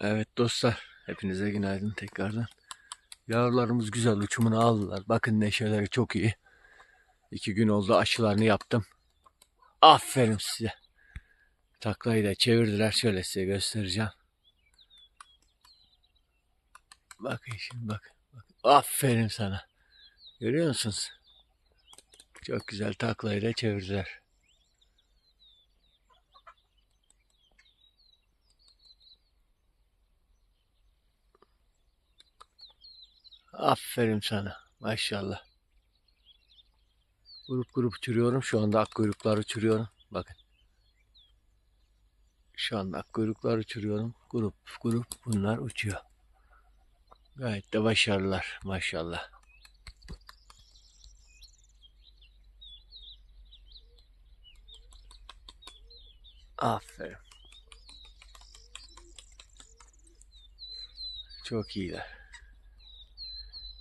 Evet dostlar, hepinize günaydın tekrardan. Yavrularımız güzel uçumunu aldılar. Bakın neşeleri çok iyi. İki gün oldu aşılarını yaptım. Aferin size. Taklayı da çevirdiler. Şöyle size göstereceğim. Bakın şimdi bakın. bakın. Aferin sana. Görüyor musunuz? Çok güzel taklayı da çevirdiler. Aferin sana. Maşallah. Grup grup uçuruyorum. Şu anda ak kuyruklar uçuruyorum. Bakın. Şu anda ak kuyruklar uçuruyorum. Grup grup bunlar uçuyor. Gayet de başarılılar. Maşallah. Aferin. Çok iyiler.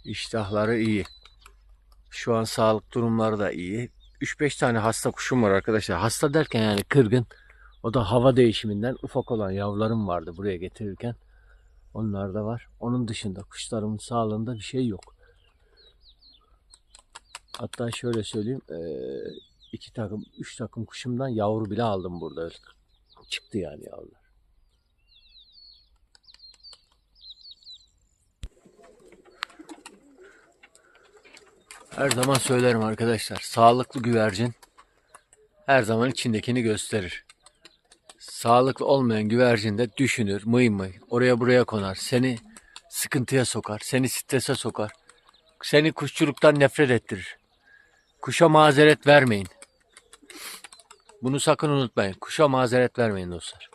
İştahları iyi. Şu an sağlık durumları da iyi. 3-5 tane hasta kuşum var arkadaşlar. Hasta derken yani kırgın. O da hava değişiminden ufak olan yavrularım vardı buraya getirirken. Onlar da var. Onun dışında kuşlarımın sağlığında bir şey yok. Hatta şöyle söyleyeyim. iki takım, üç takım kuşumdan yavru bile aldım burada. Çıktı yani yavrular. Her zaman söylerim arkadaşlar. Sağlıklı güvercin her zaman içindekini gösterir. Sağlıklı olmayan güvercin de düşünür, mıy mıy, oraya buraya konar, seni sıkıntıya sokar, seni strese sokar, seni kuşçuluktan nefret ettirir. Kuşa mazeret vermeyin. Bunu sakın unutmayın. Kuşa mazeret vermeyin dostlar.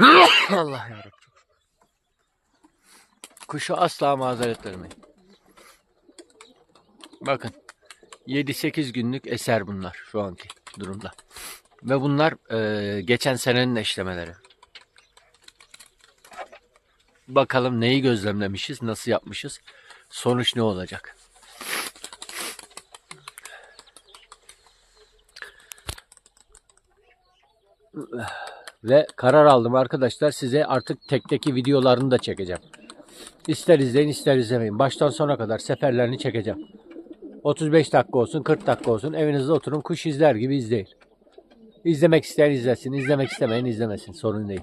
Allah yarabbim. Kuşa asla mazeret vermeyin. Bakın 7-8 günlük eser bunlar şu anki durumda. Ve bunlar e, geçen senenin eşlemeleri. Bakalım neyi gözlemlemişiz, nasıl yapmışız, sonuç ne olacak? Ve karar aldım arkadaşlar size artık tekteki videolarını da çekeceğim. İster izleyin ister izlemeyin. Baştan sona kadar seferlerini çekeceğim. 35 dakika olsun 40 dakika olsun evinizde oturun kuş izler gibi izleyin. İzlemek isteyen izlesin, izlemek istemeyen izlemesin. Sorun değil.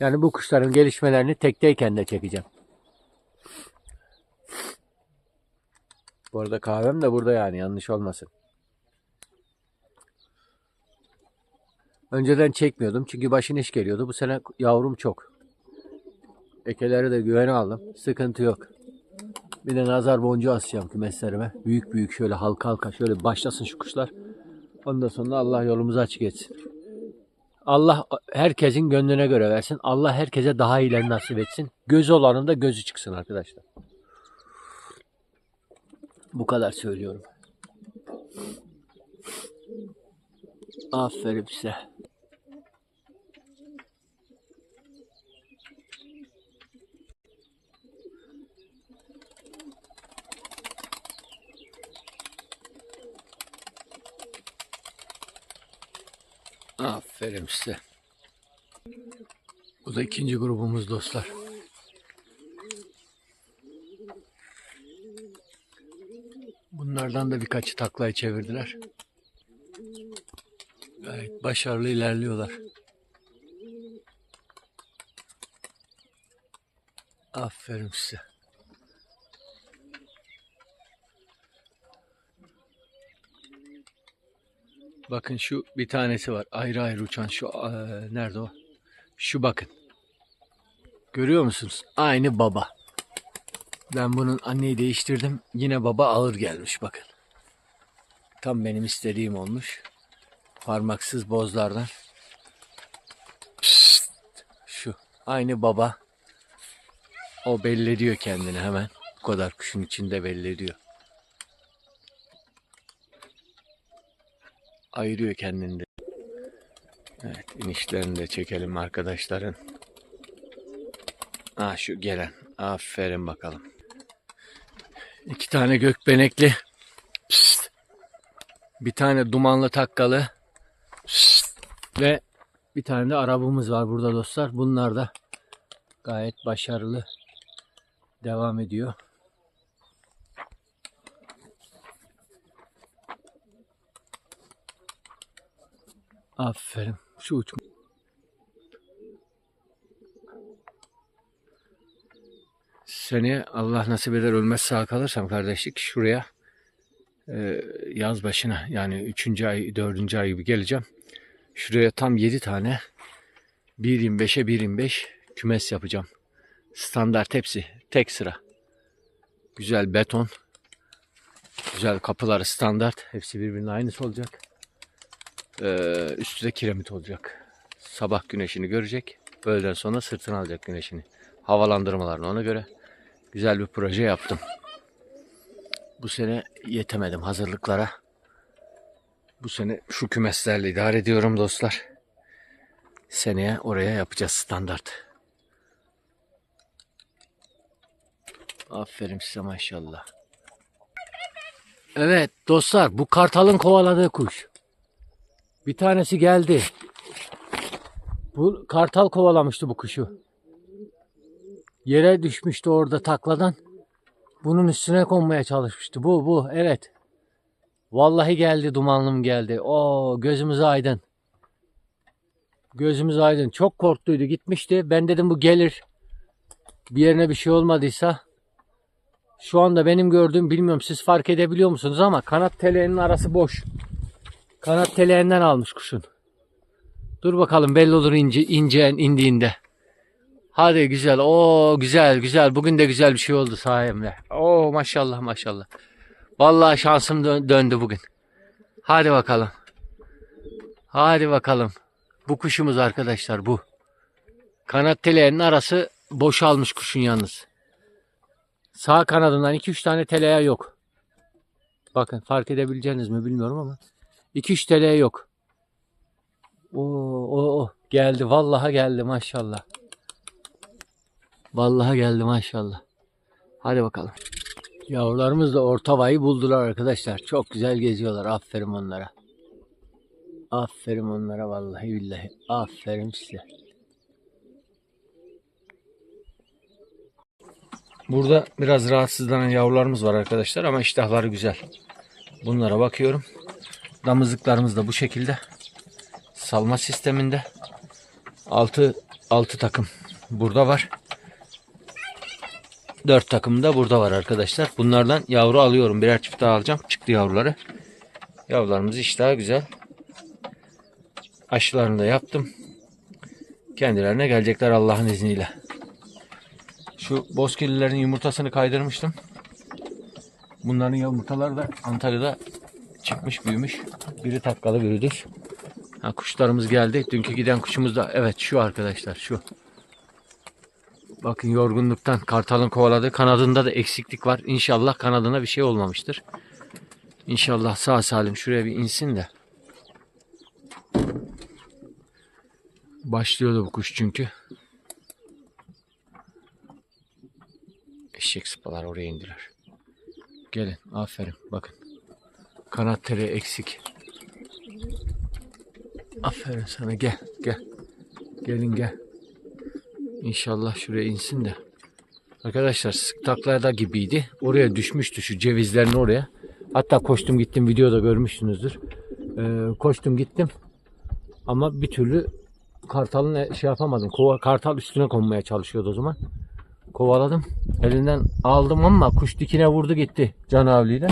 Yani bu kuşların gelişmelerini tekteyken de çekeceğim. Bu arada kahvem de burada yani yanlış olmasın. Önceden çekmiyordum çünkü başın iş geliyordu. Bu sene yavrum çok. Ekeleri de güvene aldım. Sıkıntı yok. Bir de nazar boncuğu asacağım kümeslerime. Büyük büyük şöyle halka halka şöyle başlasın şu kuşlar. Ondan sonra Allah yolumuzu açık etsin. Allah herkesin gönlüne göre versin. Allah herkese daha iyilerini nasip etsin. Gözü olanın da gözü çıksın arkadaşlar. Bu kadar söylüyorum. Aferin size. Aferin size. Bu da ikinci grubumuz dostlar. Bunlardan da birkaçı taklayı çevirdiler. Gayet başarılı ilerliyorlar. Aferin size. Bakın şu bir tanesi var. Ayrı ayrı uçan şu eee, nerede o? Şu bakın. Görüyor musunuz? Aynı baba. Ben bunun anneyi değiştirdim. Yine baba ağır gelmiş bakın. Tam benim istediğim olmuş. Parmaksız bozlardan. Psst. Şu. Aynı baba. O belli ediyor kendini hemen. Bu kadar kuşun içinde belli ediyor. Ayırıyor kendini de. Evet inişlerini de çekelim arkadaşların. Ah şu gelen. Aferin bakalım. İki tane gökbenekli. Psst. Bir tane dumanlı takkalı. Psst. Ve Bir tane de arabamız var burada dostlar. Bunlar da gayet başarılı devam ediyor. Aferin. Şu uç. Seneye Allah nasip eder ölmez sağ kalırsam kardeşlik şuraya e, yaz başına yani 3. ay 4. ay gibi geleceğim. Şuraya tam 7 tane 1.25'e 1.25 kümes yapacağım. Standart hepsi tek sıra. Güzel beton. Güzel kapıları standart. Hepsi birbirinin aynısı olacak. Ee, üstü kiremit olacak. Sabah güneşini görecek. Öğleden sonra sırtına alacak güneşini. Havalandırmalarını ona göre. Güzel bir proje yaptım. Bu sene yetemedim hazırlıklara. Bu sene şu kümeslerle idare ediyorum dostlar. Seneye oraya yapacağız standart. Aferin size maşallah. Evet dostlar bu kartalın kovaladığı kuş. Bir tanesi geldi. Bu kartal kovalamıştı bu kuşu. Yere düşmüştü orada takladan. Bunun üstüne konmaya çalışmıştı. Bu bu evet. Vallahi geldi dumanlım geldi. O gözümüz aydın. Gözümüz aydın. Çok korktuydu gitmişti. Ben dedim bu gelir. Bir yerine bir şey olmadıysa. Şu anda benim gördüğüm bilmiyorum siz fark edebiliyor musunuz ama kanat teleğinin arası boş. Kanat teleğinden almış kuşun. Dur bakalım belli olur ince, ince indiğinde. Hadi güzel. Oo güzel güzel. Bugün de güzel bir şey oldu sayemde. Oo maşallah maşallah. Vallahi şansım dö- döndü bugün. Hadi bakalım. Hadi bakalım. Bu kuşumuz arkadaşlar bu. Kanat teleğinin arası boşalmış kuşun yalnız. Sağ kanadından 2-3 tane teleğe yok. Bakın fark edebileceğiniz mi bilmiyorum ama. 2-3 teleğe yok. Oo, o, o geldi. Vallahi geldi maşallah. Vallahi geldi maşallah. Hadi bakalım. Yavrularımız da ortavayı buldular arkadaşlar. Çok güzel geziyorlar. Aferin onlara. Aferin onlara vallahi billahi. Aferin size. Burada biraz rahatsızlanan yavrularımız var arkadaşlar ama iştahları güzel. Bunlara bakıyorum. Damızlıklarımız da bu şekilde. Salma sisteminde. 6 6 takım burada var. 4 takım da burada var arkadaşlar. Bunlardan yavru alıyorum. Birer çift daha alacağım. Çıktı yavruları. Yavrularımız iştahı güzel. Aşılarını da yaptım. Kendilerine gelecekler Allah'ın izniyle. Şu bozkirlilerin yumurtasını kaydırmıştım. Bunların yumurtaları da Antalya'da çıkmış büyümüş. Biri takkalı biri düz. Ha, kuşlarımız geldi. Dünkü giden kuşumuz da evet şu arkadaşlar şu. Bakın yorgunluktan kartalın kovaladığı kanadında da eksiklik var. İnşallah kanadına bir şey olmamıştır. İnşallah sağ salim şuraya bir insin de. Başlıyordu bu kuş çünkü. Eşek sıpalar oraya indiler. Gelin aferin bakın. Kanat teli eksik. Aferin sana gel gel. Gelin gel. İnşallah şuraya insin de. Arkadaşlar sık taklada gibiydi. Oraya düşmüştü şu cevizlerin oraya. Hatta koştum gittim videoda görmüşsünüzdür. Ee, koştum gittim. Ama bir türlü kartalın e- şey yapamadım. Kova, kartal üstüne konmaya çalışıyordu o zaman. Kovaladım. Elinden aldım ama kuş dikine vurdu gitti canavliyle.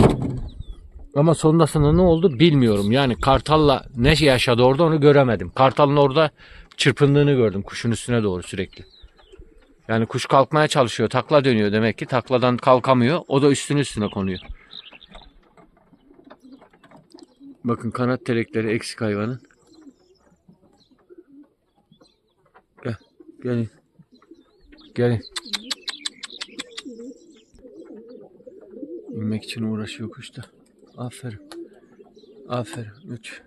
Ama sonrasında ne oldu bilmiyorum. Yani kartalla ne yaşadı orada onu göremedim. Kartalın orada çırpındığını gördüm kuşun üstüne doğru sürekli. Yani kuş kalkmaya çalışıyor. Takla dönüyor demek ki. Takladan kalkamıyor. O da üstüne üstüne konuyor. Bakın kanat telekleri eksik hayvanın. Gel. Gelin. Gelin. İnmek için uğraşıyor kuş da. Aferin. Aferin. Üç.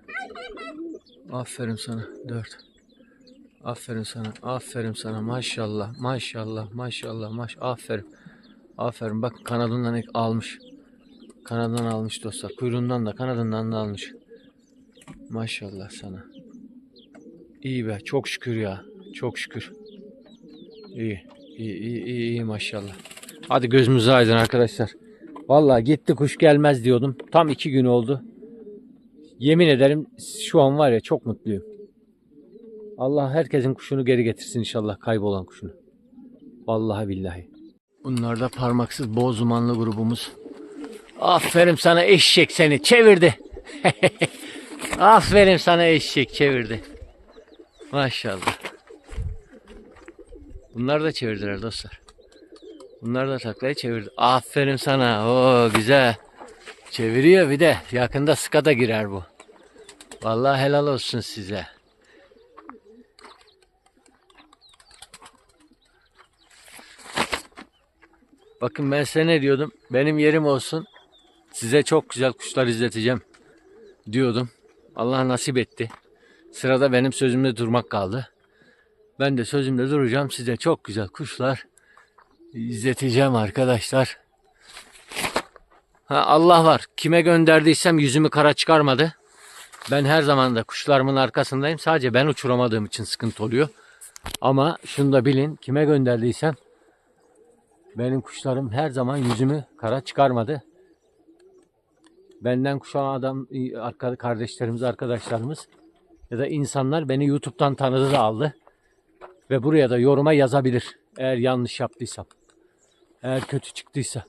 Aferin sana. Dört. Aferin sana. Aferin sana. Maşallah. Maşallah. Maşallah. Maş. Aferin. Aferin. Bak kanadından ek- almış. Kanadından almış dostlar. Kuyruğundan da kanadından da almış. Maşallah sana. İyi be çok şükür ya. Çok şükür. İyi. İyi iyi iyi, iyi maşallah. Hadi gözümüz aydın arkadaşlar. Vallahi gitti kuş gelmez diyordum. Tam iki gün oldu. Yemin ederim şu an var ya çok mutluyum. Allah herkesin kuşunu geri getirsin inşallah kaybolan kuşunu. Vallahi billahi. Bunlar da parmaksız bozumanlı grubumuz. Aferin sana eşek seni çevirdi. Aferin sana eşek çevirdi. Maşallah. Bunlar da çevirdiler dostlar. Bunlar da taklayı çevirdi. Aferin sana. Oo güzel. Çeviriyor bir de. Yakında sıka da girer bu. Vallahi helal olsun size. Bakın ben size ne diyordum? Benim yerim olsun. Size çok güzel kuşlar izleteceğim diyordum. Allah nasip etti. Sırada benim sözümde durmak kaldı. Ben de sözümde duracağım. Size çok güzel kuşlar izleteceğim arkadaşlar. Ha, Allah var. Kime gönderdiysem yüzümü kara çıkarmadı. Ben her zaman da kuşlarımın arkasındayım. Sadece ben uçuramadığım için sıkıntı oluyor. Ama şunu da bilin. Kime gönderdiysem benim kuşlarım her zaman yüzümü kara çıkarmadı. Benden kuşan adam, kardeşlerimiz, arkadaşlarımız ya da insanlar beni YouTube'dan tanıdı da aldı. Ve buraya da yoruma yazabilir. Eğer yanlış yaptıysam. Eğer kötü çıktıysa.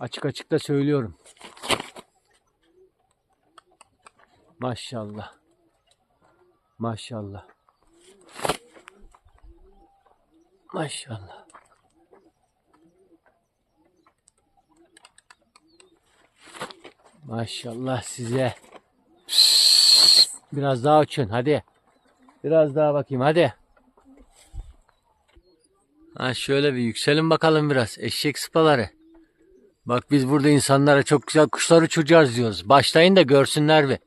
Açık açık da söylüyorum. Maşallah. Maşallah. Maşallah. Maşallah size. Biraz daha uçun hadi. Biraz daha bakayım hadi. Ha şöyle bir yükselin bakalım biraz. Eşek sıpaları. Bak biz burada insanlara çok güzel kuşlar uçuracağız diyoruz. Başlayın da görsünler bir.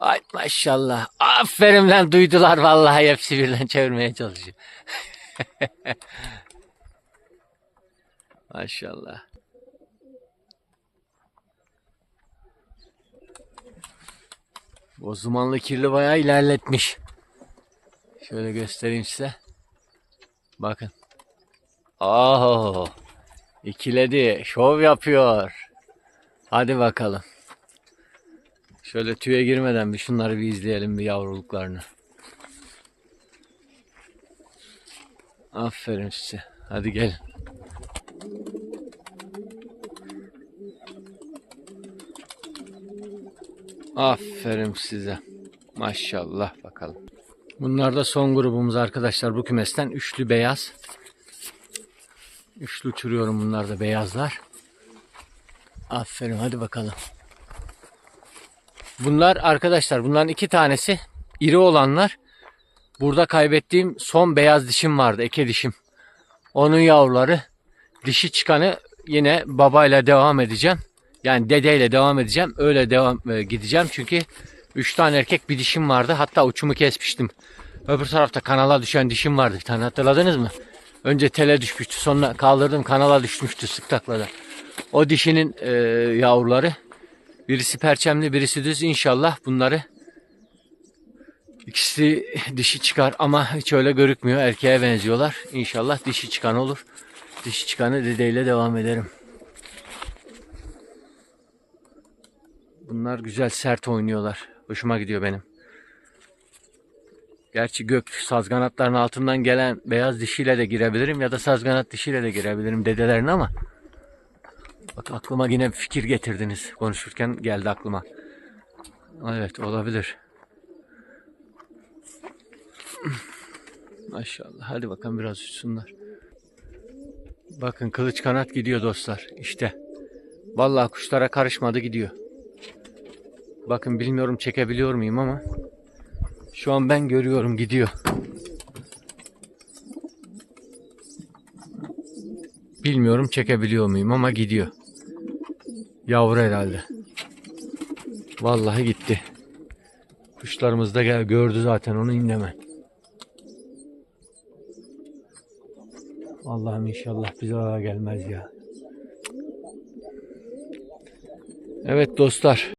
Ay maşallah. Aferin lan duydular vallahi hepsi birden çevirmeye çalışıyor. maşallah. O zumanlı kirli bayağı ilerletmiş. Şöyle göstereyim size. Bakın. Oh, ikiledi. Şov yapıyor. Hadi bakalım. Şöyle tüye girmeden bir şunları bir izleyelim bir yavruluklarını. Aferin size. Hadi gelin. Aferin size. Maşallah bakalım. Bunlar da son grubumuz arkadaşlar bu kümesten. Üçlü beyaz. Üçlü uçuruyorum bunlar da beyazlar. Aferin hadi bakalım. Bunlar arkadaşlar bunların iki tanesi iri olanlar. Burada kaybettiğim son beyaz dişim vardı. Eke dişim. Onun yavruları. Dişi çıkanı yine babayla devam edeceğim. Yani dedeyle devam edeceğim. Öyle devam e, gideceğim. Çünkü 3 tane erkek bir dişim vardı. Hatta uçumu kesmiştim. Öbür tarafta kanala düşen dişim vardı tane. Hatırladınız mı? Önce tele düşmüştü. Sonra kaldırdım kanala düşmüştü sık taklada. O dişinin e, yavruları. Birisi perçemli birisi düz. İnşallah bunları ikisi dişi çıkar ama hiç öyle görükmüyor. Erkeğe benziyorlar. İnşallah dişi çıkan olur. Dişi çıkanı dedeyle devam ederim. Bunlar güzel sert oynuyorlar. Hoşuma gidiyor benim. Gerçi gök sazganatların altından gelen beyaz dişiyle de girebilirim ya da sazganat dişiyle de girebilirim dedelerin ama bak aklıma yine bir fikir getirdiniz. Konuşurken geldi aklıma. Evet olabilir. Maşallah. Hadi bakalım biraz uçsunlar. Bakın kılıç kanat gidiyor dostlar. İşte. Vallahi kuşlara karışmadı gidiyor. Bakın bilmiyorum çekebiliyor muyum ama şu an ben görüyorum gidiyor. Bilmiyorum çekebiliyor muyum ama gidiyor. Yavru herhalde. Vallahi gitti. Kuşlarımız da gel gördü zaten onu inleme. Allah'ım inşallah bize zarar gelmez ya. Evet dostlar.